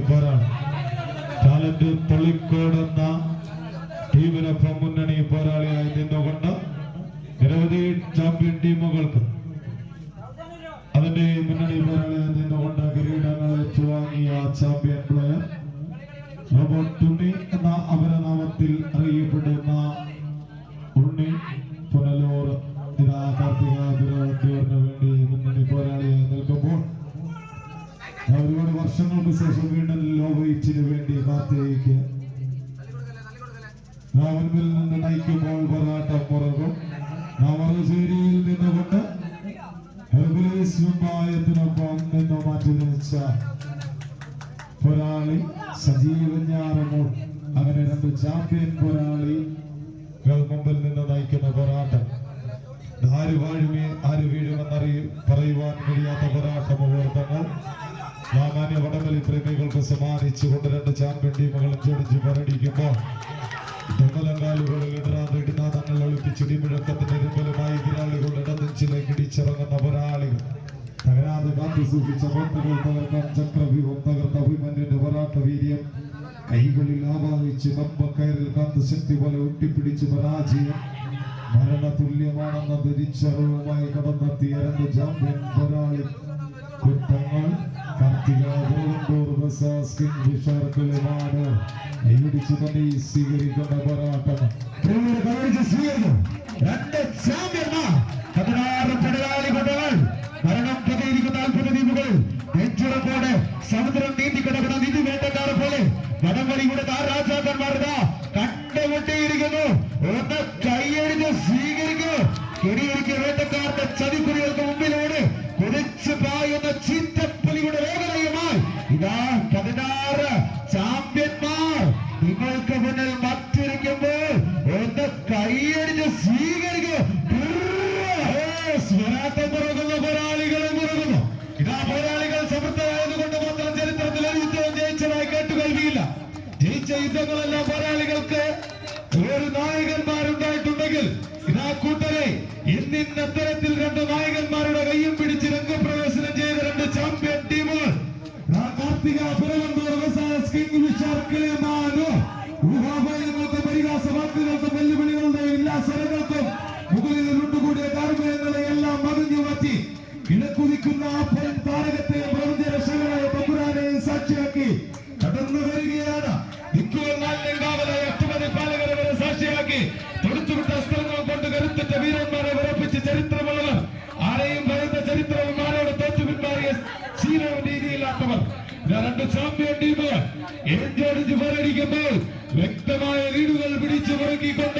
പോരാളി ടാലന്റ് തൊളിക്കോട് എന്ന മുന്നണി പോരാളിയായി നിന്നുകൊണ്ട് നിരവധി ചാമ്പ്യൻ ടീമുകൾക്ക് അതിന്റെ മുന്നണി പോരാളിയായി നിന്നുകൊണ്ട് കിരീടങ്ങൾ ഏറ്റുവാങ്ങിയ ചാമ്പ്യൻ പ്ലെയർ റോബോട്ട് എന്ന അപരനാമത്തിൽ അറിയപ്പെടുന്ന ഉണ്ണി പുനലൂർ ഇതാ കാർത്തിക വേണ്ടി വർഷങ്ങൾക്ക് ശേഷം വീണ്ടും ലോ വെയിറ്റിന് വേണ്ടി കാർത്തികയ്ക്ക് രാമൻപിൽ നിന്ന് നയിക്കുമ്പോൾ പോരാട്ടം പുറകും രാമറശ്ശേരിയിൽ നിന്നുകൊണ്ട് ഹെർബുലീസ് മുമ്പായത്തിനൊപ്പം നിന്ന് മാറ്റി നിച്ച പോരാളി സജീവൻ ഞാറമൂൾ അങ്ങനെ രണ്ട് ചാമ്പ്യൻ പോരാളികൾ മുമ്പിൽ നിന്ന് നയിക്കുന്ന പോരാട്ടം. ആര് വാഴുമേ ആര് വീഴുമെന്നറിയ പറയുവാൻ കഴിയാത്ത പോരാട്ട മുഹൂർത്തങ്ങൾ. സാമാന്യ വടംവലി പ്രേമികൾക്ക് സമ്മാനിച്ചുകൊണ്ട് രണ്ട് ചാമ്പ്യൻ ടീമുകളും ചോടിച്ച് പോരടിക്കുമ്പോൾ ഇടുന്നാഥങ്ങൾ ഒളിപ്പിച്ച് ഇടിമുഴക്കത്തിന്റെ ഇരുമ്പലുമായി എതിരാളികളുടെ ഇടനെഞ്ചിലേക്ക് ഇടിച്ചിറങ്ങുന്ന പോരാളികൾ തകരാതെ കാത്തു സൂക്ഷിച്ച കോട്ടകൾ തകർക്കാൻ ചക്രവ്യൂഹം തകർത്ത അഭിമന്യന്റെ പോരാട്ട വീര്യം. കൈകളിൽ ആവാഹിച്ച് കമ്പക്കയറിൽ കാത്തു ശക്തി പോലെ ഒട്ടിപ്പിടിച്ച് പരാജയം. മരണതുല്യമാണെന്ന തിരിച്ചറിവുമായി കടന്നെത്തിയ രണ്ട് ചാമ്പ്യൻ പോരാളി സ്വീകരിക്കുന്ന പോരാട്ടം. രണ്ട് ചാമ്പ്യന്മാർ പതിനാറ് പടയാളി കൊണ്ടകൾ മരണം പതിയിരിക്കുന്ന അത്ഭുത ദ്വീപുകൾ നെഞ്ചുറപ്പോടെ സമുദ്രം നീന്തി കിടക്കുന്ന നിധി വേണ്ടക്കാരെ പോലെ വടംവലിയുടെ രാജാക്കന്മാരുടെ കണ്ടുമുട്ടിയിരിക്കുന്നു? ഒന്ന് കൈയടിച്ച് സ്വീകരിക്കൂ. കെടിയൊരുക്കിയ വേട്ടക്കാരുടെ ചതിക്കുറികൾക്ക് മുമ്പിലൂടെ ഇതാ പതിനാറ് ചാമ്പ്യന്മാർ. നിങ്ങൾക്ക് മുന്നിൽ മറ്റിരിക്കുമ്പോൾ ഒന്ന് കൈയടിച്ച് സ്വീകരിക്കുക സ്വരാട്ടം മുറുകുന്നു പോരാളികളും തുറക്കുന്നു ഇതാ പോരാളികൾ സമൃദ്ധമായതുകൊണ്ട് മാത്രം ചരിത്രത്തിൽ ഒരു യുദ്ധം ജയിച്ചതായി കേട്ടുകേൾവിയില്ല. ജയിച്ച യുദ്ധങ്ങളെല്ലാം പോരാളികൾക്ക് ഒരു നായകന്മാരുണ്ടായിട്ടുണ്ടെങ്കിൽ ഇതാ കാർത്തിക പിറവന്തൂർ വെസാസ് കിങ് വിഷാർക്കിലെ മാനു. ഊഹാഭയങ്ങൾക്കും പരിഹാസ വാക്കുകൾക്കും വെല്ലുവിളികളുടെ എല്ലാ സ്വരങ്ങൾക്കും മുകളിൽ ഉണ്ടുകൂടിയ കാർമേഘങ്ങളെ എല്ലാം മറിഞ്ഞു മാറ്റി. കിഴക്കുതിക്കുന്ന ആ പൊൻ താരകത്തെ പ്രപഞ്ച രക്ഷകനായ തമ്പുരാനെ സാക്ഷിയാക്കി. കടന്നു വരികയാണ്. സാക്ഷിയാക്കി. തൊടുത്തുവിട്ട സ്ഥലങ്ങൾ കൊണ്ട് കരുത്തിട്ട വീരന്മാരെ വിറപ്പിച്ച് ചരിത്രമുള്ളവർ. ആരെയും ഭയന്ന ചരിത്രവും ആരോട് തോറ്റു പിന്മാറിയ ശീലവും രീതിയില്ലാത്തവർ രണ്ട് ചാമ്പ്യൻ ടീം എഞ്ചോടിച്ച് പോരടിക്കുമ്പോൾ വ്യക്തമായ ലീഡുകൾ പിടിച്ചു മുറക്കിക്കൊണ്ട് കിങ്